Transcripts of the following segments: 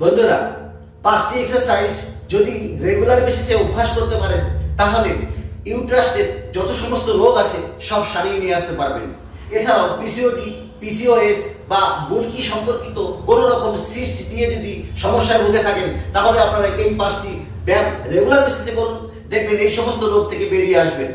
বন্ধুরা, পাঁচটি এক্সারসাইজ যদি রেগুলার বেসিসে অভ্যাস করতে পারেন, তাহলে ইউট্রাস্টের যত সমস্ত রোগ আছে, সব সারিয়ে নিয়ে আসতে পারবেন। এছাড়াও পিসিওডি পিসিওএস বা বুলকি সম্পর্কিত কোনো রকম সিস্ট দিয়ে যদি সমস্যায় ভুগে থাকেন, তাহলে আপনারা এই পাঁচটি ব্যায়াম রেগুলার বেসিসে করুন, দেখবেন এই সমস্ত রোগ থেকে বেরিয়ে আসবেন।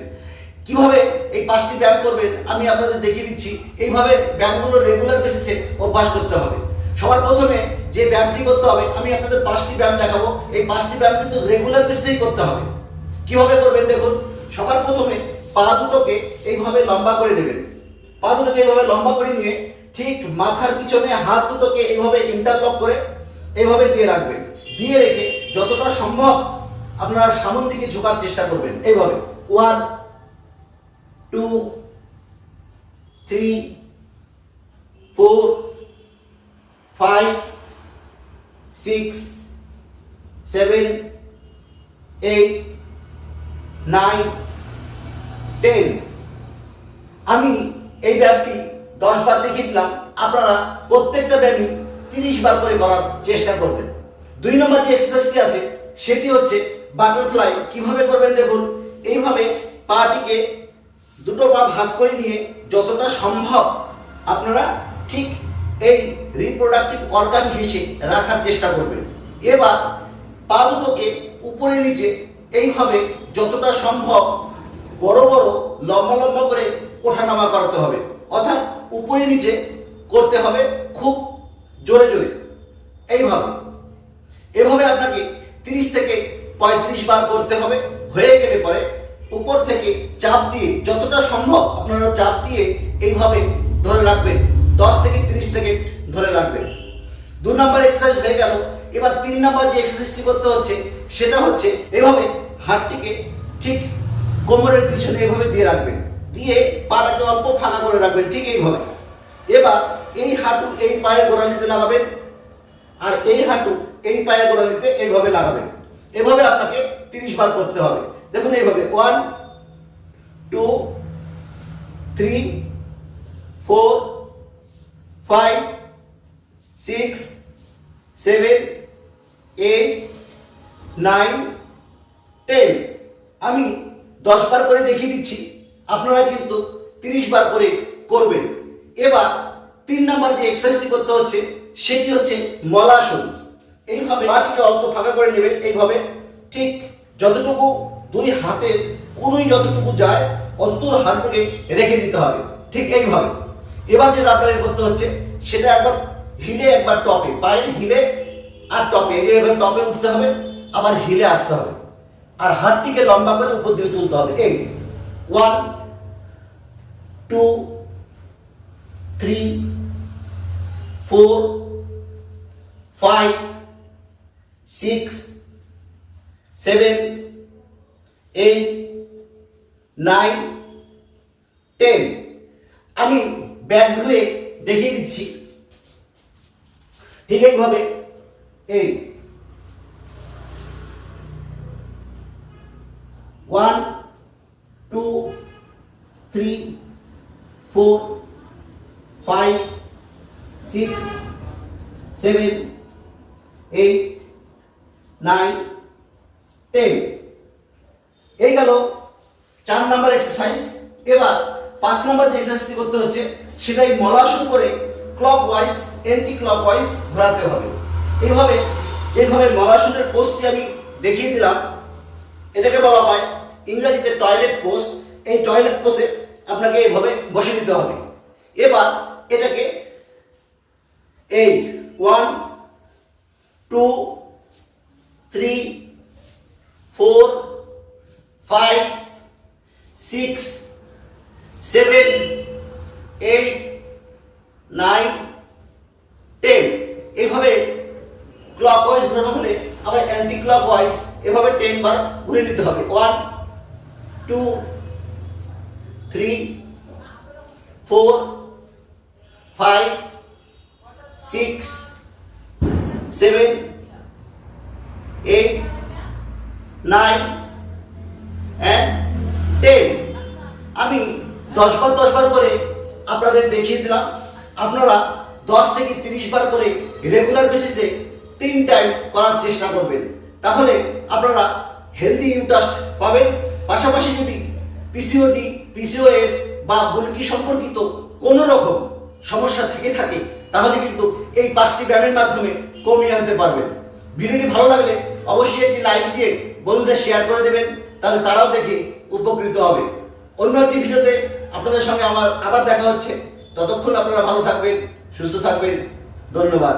কীভাবে এই পাঁচটি ব্যায়াম করবেন, আমি আপনাদের দেখিয়ে দিচ্ছি। এইভাবে ব্যায়ামগুলো রেগুলার বেসিসে অভ্যাস করতে হবে। সবার প্রথমে যে ব্যায়ামটি করতে হবে, আমি আপনাদের পাঁচটি ব্যায়াম দেখাবো। এই পাঁচটি ব্যায়াম কিন্তু রেগুলার বেসিসেই করতে হবে। কীভাবে করবেন দেখুন? সবার প্রথমে পা দুটোকে এইভাবে লম্বা করে নেবেন। পা দুটোকে এইভাবে লম্বা করে নিয়ে ঠিক মাথার পিছনে হাত দুটোকে এইভাবে ইন্টারলক করে এইভাবে দিয়ে রাখবেন। দিয়ে রেখে যতটা সম্ভব আপনারা সামন দিকে ঝোকার চেষ্টা করবেন। এইভাবে। One two three four five six seven eight nine ten আমি এই ব্যায়ামটি দশ বার দেখিয়ে দিলাম। আপনারা প্রত্যেকটা ব্যায়ামই তিরিশ বার করে করার চেষ্টা করবেন। দুই নম্বর যে এক্সারসাইজটি আছে, সেটি হচ্ছে বাটারফ্লাই কীভাবে করবেন দেখুন। এইভাবে পাটিকে দুটো পা ভাঁজ করে নিয়ে যতটা সম্ভব আপনারা ঠিক এই রিপ্রোডাক্টিভ অর্গান ঘেসে রাখার চেষ্টা করবেন। এবার পা দুটোকে উপরে নিচে এইভাবে যতটা সম্ভব বড় বড় লম্বা লম্বা করে ওঠানামা করাতে হবে। অর্থাৎ উপরে নিচে করতে হবে খুব জোরে জোরে। এইভাবে। এভাবে আপনাকে 30 থেকে পঁয়ত্রিশ বার করতে হবে। হয়ে গেলে পরে উপর থেকে চাপ দিয়ে যতটা সম্ভব আপনারা চাপ দিয়ে এইভাবে ধরে রাখবেন 10 থেকে 30 সেকেন্ড ধরে রাখবেন দু নম্বর এক্সারসাইজ হয়ে গেল এবার তিন নম্বর যে এক্সারসাইজটি করতে হচ্ছে, সেটা হচ্ছে এভাবে হাতটিকে ঠিক কোমরের পিছনে এভাবে দিয়ে রাখবেন। দিয়ে পাটাকে অল্প ফাঁকা করে রাখবেন, ঠিক এইভাবে। এবার এই হাঁটু এই পায়ের গোড়ালিতে লাগাবেন, আর এই হাঁটু এই পায়ের গোড়ালিতে এইভাবে লাগাবেন। এভাবে আপনাকে তিরিশ বার করতে হবে। দেখুন এইভাবে one two three four five six seven eight nine ten আমি দশ বার করে দেখিয়ে দিচ্ছি। আপনারা কিন্তু তিরিশ বার করে করবেন। এবার তিন নাম্বার যে এক্সারসাইজটি করতে হচ্ছে, সেটি হচ্ছে মলাসন। এইভাবে মাটিকে অল্প ফাঁকা করে নেবেন এইভাবে। ঠিক যতটুকু দুই হাতে কোনোই যতটুকু যায় অতদূর হাতটুকে রেখে দিতে হবে। ঠিক এইভাবে। এবার যেটা আপনাদের করতে হচ্ছে, সেটা একবার হিলে একবার টপে। পায়ের হিলে আর টপে এইভাবে টপে উঠতে হবে, আবার হিলে আসতে হবে। আর হাতটিকে লম্বা করে উপর দিকে তুলতে হবে। এই one two three four five six seven eight nine ten আমি ব্যাগ ধুয়ে দেখিয়ে দিচ্ছি। ঠিক এইভাবে এই one two three four five six seven eight nine ten এই গেল চার নাম্বার এক্সারসাইজ এবার পাঁচ নাম্বার যে এক্সারসাইজটি করতে হচ্ছে, সেটাই মলাসন করে clockwise anti clock wise ঘোরাতে হবে। এইভাবে যেভাবে মলাসনের পোস্টটি আমি দেখিয়ে দিলাম, এটাকে বলা হয় ইংরেজিতে টয়লেট পোস্ট এই টয়লেট পোস্টে আপনাকে এইভাবে বসে দিতে হবে। এবার এটাকে এই one two three four five six seven eight nine ten এইভাবে ক্লক ওয়াইজ ঘোরানো হলে আবার অ্যান্টি ক্লক ওয়াইজ এভাবে টেন বার ঘুরে নিতে হবে। One two three four five six seven eight nine and ten আমি দশ বার দশ বার করে আপনাদের দেখিয়ে দিলাম। আপনারা দশ থেকে তিরিশ বার করে রেগুলার বেসিসে তিন টাইম করার চেষ্টা করবেন। তাহলে আপনারা হেলদি ইউটাস্ট পাবেন। পাশাপাশি যদি পিসিওডি পিসিওএস বা বুলকি সম্পর্কিত কোনো রকম সমস্যা থেকে থাকে, তাহলে কিন্তু এই পাঁচটি ব্যায়ামের মাধ্যমে কমিয়ে আনতে পারবেন। ভিডিওটি ভালো লাগলে অবশ্যই একটি লাইক দিয়ে বন্ধুদের শেয়ার করে দেবেন, তাহলে তারাও দেখে উপকৃত হবে। অন্য একটি ভিডিওতে আপনাদের সঙ্গে আমার আবার দেখা হচ্ছে। ততক্ষণ আপনারা ভালো থাকবেন, সুস্থ থাকবেন। ধন্যবাদ।